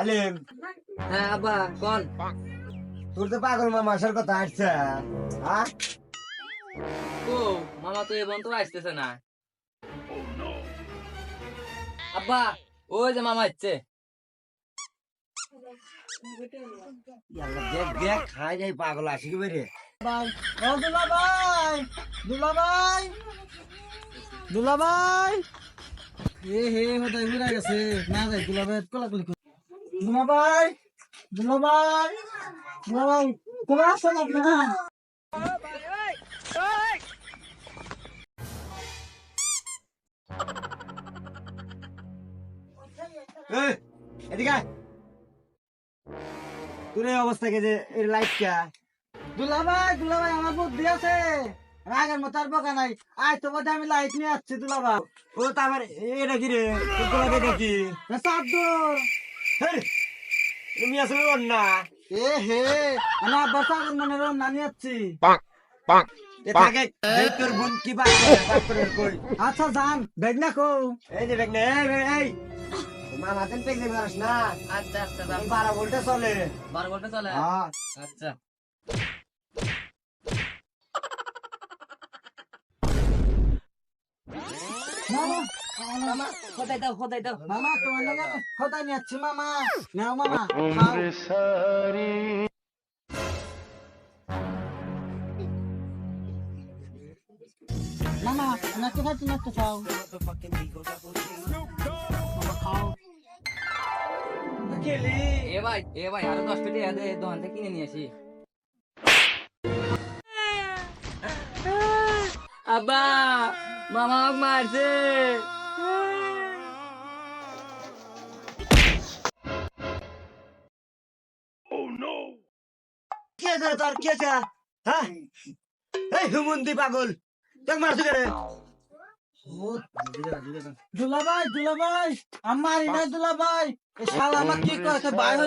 আলিম হ্যাঁ আব্বা কোন? তোর তো পাগল মামা আসার কথা আসছে। হ্যাঁ ও মামা তো এবং তো আসতেছে না। আব্বা ওই যে মামা দেখ দেখ খাই যাই পাগল আসি কি বেরে দুলাভাই দুলাভাই। দুলাভাই এ হে হতাই ঘুরে গেছে। না যাই দুলাভাই কোলাকুলি করে। দুলাভাই দুলাভাই দুলাভাই তোমার আসো না না এই, এদিকে। তোর অবস্থা কে যে এর লাইট কে দুলাভাই দুলাভাই আমার বুদ্ধি আছে। রাগের মতো আর বকা নাই। আজ তো আমি লাইট নিয়ে আসছি ও তো আমার এটা কি রে তোর গোলাপে এটা কি চাদর তুমি আসলে না এ হে আমি আব্বার চাদর মনে রম না নিয়ে আসছি। আচ্ছা যান বেগ না কো এই যে বেগনে এই এই, এই। মামা তেল পেক দেবে না আচ্ছা আচ্ছা বারো ভোল্টে চলে। বারো ঘণ্টা চলে? হ্যাঁ। আচ্ছা। মামা মামা খোদাই দাও খোদাই দাও। মামা তোমার লাগে কোথায় নিয়ে যাচ্ছি মামা। নাও মামা। মামা নাচতে খাচ্ছি নাচতে খাও। খাও এ ভাই এ ভাই আরও দশ পেটি দে দোকান থেকে কিনে নিয়ে আসি। আব্বা মামা মারছে। তোর? কে আছে হ্যাঁ? পাগল। দুলাভাই দুলাভাই, আমার দুলাভাই। শালা আমার কি করেছে? বাইরে